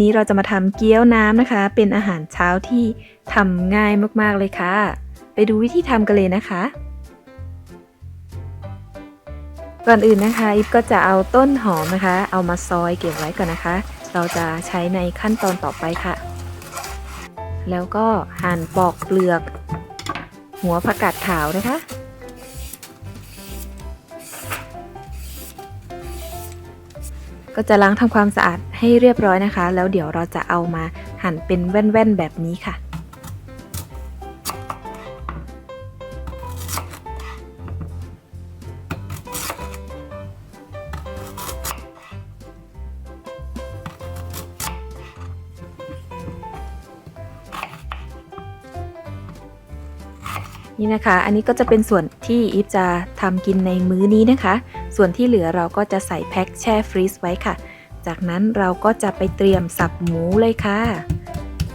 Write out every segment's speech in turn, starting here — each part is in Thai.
นี้เราจะมาทำเกี๊ยวน้ำนะคะ เป็นอาหารเช้าที่ทำง่ายมากๆเลยค่ะ ไปดูวิธีทำกันเลยนะคะ ก่อนอื่นนะคะอิฟก็จะเอาต้นหอมนะคะ เอามาซอยเก็บไว้ก่อนนะคะ เราจะใช้ในขั้นตอนต่อไปค่ะ แล้วก็หั่นปอกเปลือก หัวผักกาดขาวนะคะ ก็จะล้างทำความสะอาดให้เรียบร้อยนะคะ แล้วเดี๋ยวเราจะเอามาหั่นเป็นแว่นๆแบบนี้ค่ะ นี่นะคะ อันนี้ก็จะเป็นส่วนที่อีฟจะทำกินในมื้อนี้นะคะ ส่วนที่เหลือเราก็จะใส่แพ็คแช่ฟรีซไว้ค่ะ จากนั้นเราก็จะไปเตรียมสับหมูเลยค่ะ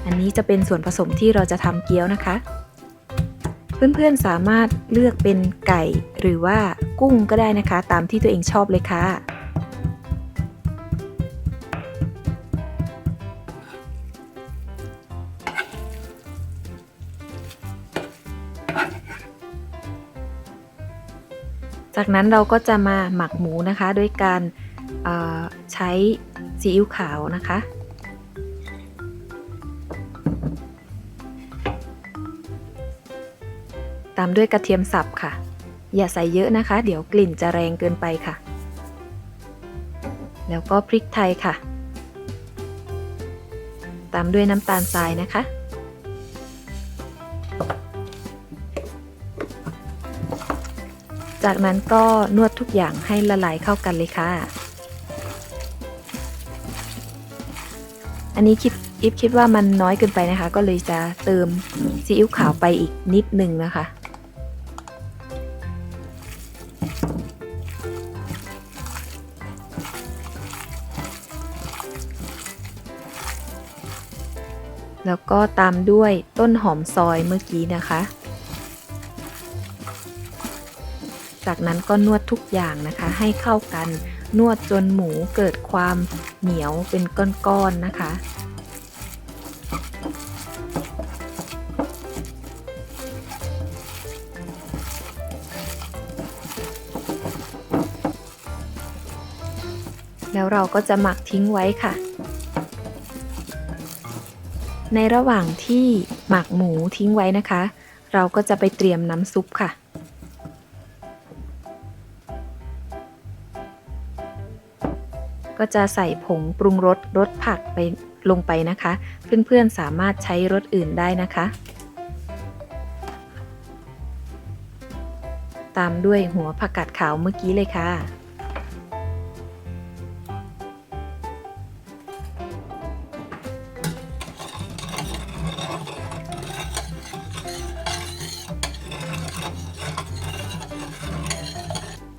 อันนี้จะเป็นส่วนผสมที่เราจะทำเกี๊ยวนะคะ เพื่อนๆสามารถเลือกเป็นไก่หรือว่ากุ้งก็ได้นะคะ ตามที่ตัวเองชอบเลยค่ะ จากนั้นเราก็จะมาหมักหมูนะคะด้วยการใช้ซีอิ๊วขาวนะคะ ตามด้วยกระเทียมสับค่ะ อย่าใส่เยอะนะคะ เดี๋ยวกลิ่นจะแรงเกินไปค่ะ แล้วก็พริกไทยค่ะ ตามด้วยน้ำตาลทรายนะคะ จากนั้นก็นวดทุกอย่างให้ละลายเข้ากันเลยค่ะ อันนี้คิดอิฟคิดว่ามันน้อยเกินไปนะคะ ก็เลยจะเติมซีอิ๊วขาวไปอีกนิดหนึ่งนะคะ แล้วก็ตามด้วยต้นหอมซอยเมื่อกี้นะคะ จากนั้นก็นวดทุกอย่างนะคะ ให้เข้ากัน นวดจนหมูเกิดความเหนียวเป็นก้อนๆนะคะ แล้วเราก็จะหมักทิ้งไว้ค่ะในระหว่างที่หมักหมูทิ้งไว้นะคะ เราก็จะไปเตรียมน้ำซุปค่ะ ก็จะใส่ผงปรุงรสรสผักไปลงไปนะคะ เพื่อนๆสามารถใช้รสอื่นได้นะคะ ตามด้วยหัวผักกาดขาวเมื่อกี้เลยค่ะ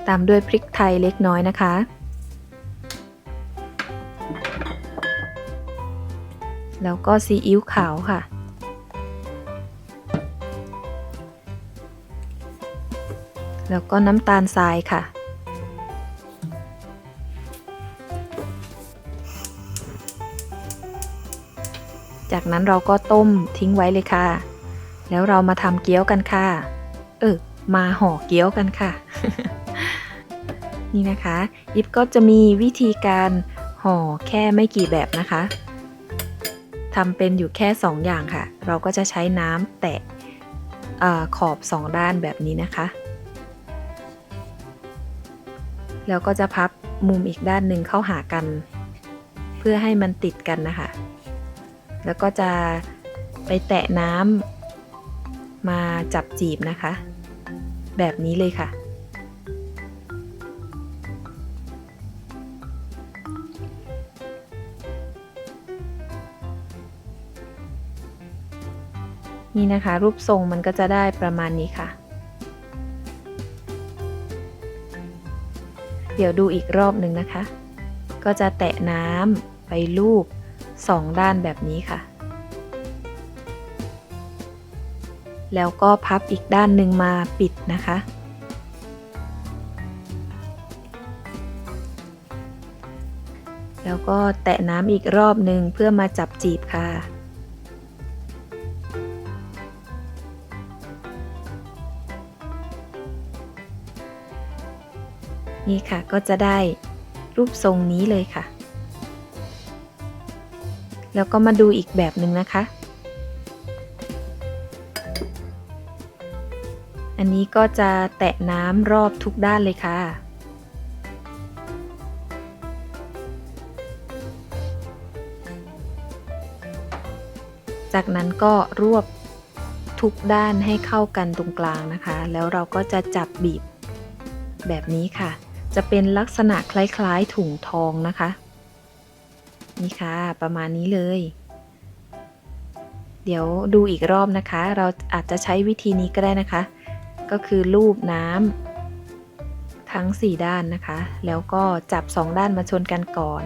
ตามด้วยพริกไทยเล็กน้อยนะคะ แล้วก็ซีอิ๊วขาวค่ะ แล้วก็น้ำตาลทรายค่ะ จากนั้นเราก็ต้มทิ้งไว้เลยค่ะ แล้วเรามาทำเกี๊ยวกันค่ะ เออ มาห่อเกี๊ยวกันค่ะ นี่นะคะ ยิปก็จะมีวิธีการห่อแค่ไม่กี่แบบนะคะ ทำเป็นอยู่แค่ 2 อย่างค่ะ เราก็จะใช้น้ำแตะเออขอบ 2 ด้านแบบนี้นะคะ แล้วก็จะพับมุมอีกด้านหนึ่งเข้าหากัน เพื่อให้มันติดกันนะคะ แล้วก็จะไปแตะน้ำมาจับจีบนะคะ แบบนี้เลยค่ะ นี่นะคะ รูปทรงมันก็จะได้ประมาณนี้ค่ะ เดี๋ยวดูอีกรอบหนึ่งนะคะ ก็จะแตะน้ำไปลูบสองด้านแบบนี้ค่ะ แล้วก็พับอีกด้านหนึ่งมาปิดนะคะ แล้วก็แตะน้ำอีกรอบหนึ่งเพื่อมาจับจีบค่ะ นี่ค่ะก็จะได้รูปทรงนี้เลยค่ะ แล้วก็มาดูอีกแบบหนึ่งนะคะ อันนี้ก็จะแตะน้ำรอบทุกด้านเลยค่ะ จากนั้นก็รวบทุกด้านให้เข้ากันตรงกลางนะคะ แล้วเราก็จะจับบีบแบบนี้ค่ะ จะเป็นลักษณะคล้ายๆถุงทองนะคะ นี่ค่ะ ประมาณนี้เลย เดี๋ยวดูอีกรอบนะคะ เราอาจจะใช้วิธีนี้ก็ได้นะคะ ก็คือลูบน้ำทั้ง 4 ด้านนะคะ แล้วก็จับ 2 ด้านมาชนกันก่อน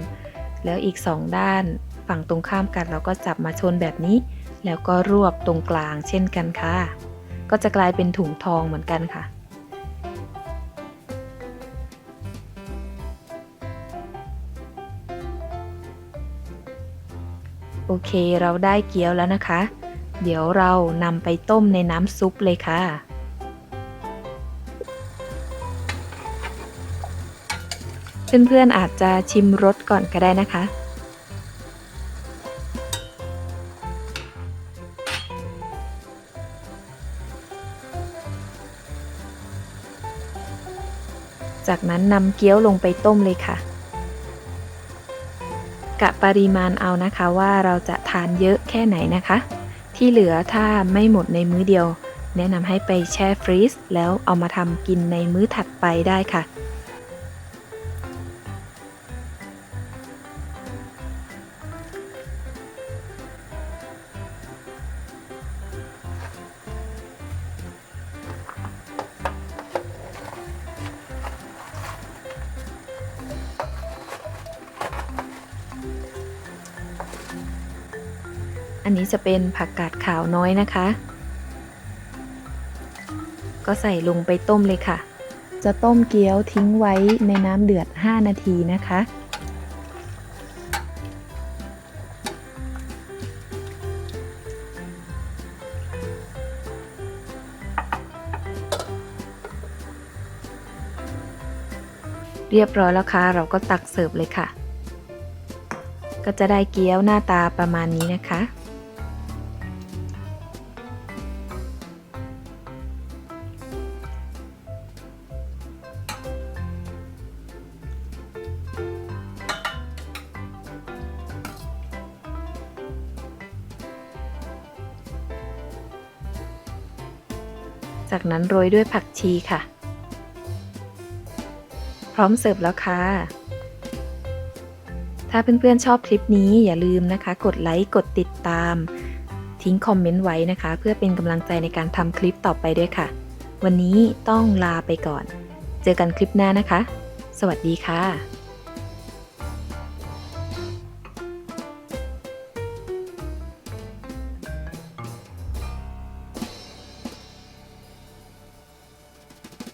แล้วอีก 2 ด้านฝั่งตรงข้ามกันเราก็จับมาชนแบบนี้ แล้วก็รวบตรงกลางเช่นกันค่ะ ก็จะกลายเป็นถุงทองเหมือนกันค่ะ โอเคเราได้เกี๊ยวแล้วนะคะ เดี๋ยวเรานำไปต้มในน้ำซุปเลยค่ะ เพื่อนๆอาจจะชิมรสก่อนก็ได้นะคะจากนั้นนำเกี๊ยวลงไปต้มเลยค่ะ กะปริมาณเอานะคะว่าเราจะทานเยอะแค่ไหนนะคะ ที่เหลือถ้าไม่หมดในมื้อเดียว แนะนำให้ไปแช่ฟรีซแล้วเอามาทำกินในมื้อถัดไปได้ค่ะ อันนี้จะเป็นผักกาดขาวน้อยนะคะ ก็ใส่ลงไปต้มเลยค่ะ จะต้มเกี๊ยวทิ้งไว้ในน้ำเดือด 5 นาทีนะคะ เรียบร้อยแล้วค่ะ เราก็ตักเสิร์ฟเลยค่ะก็จะได้เกี๊ยวหน้าตาประมาณนี้นะคะ จากนั้นโรยด้วยผักชีค่ะ พร้อมเสิร์ฟแล้วค่ะ ถ้าเพื่อนๆชอบคลิปนี้อย่าลืมนะคะ กดไลค์กดติดตาม ทิ้งคอมเมนต์ไว้นะคะ เพื่อเป็นกำลังใจในการทำคลิปต่อไปด้วยค่ะ วันนี้ต้องลาไปก่อน เจอกันคลิปหน้านะคะ สวัสดีค่ะ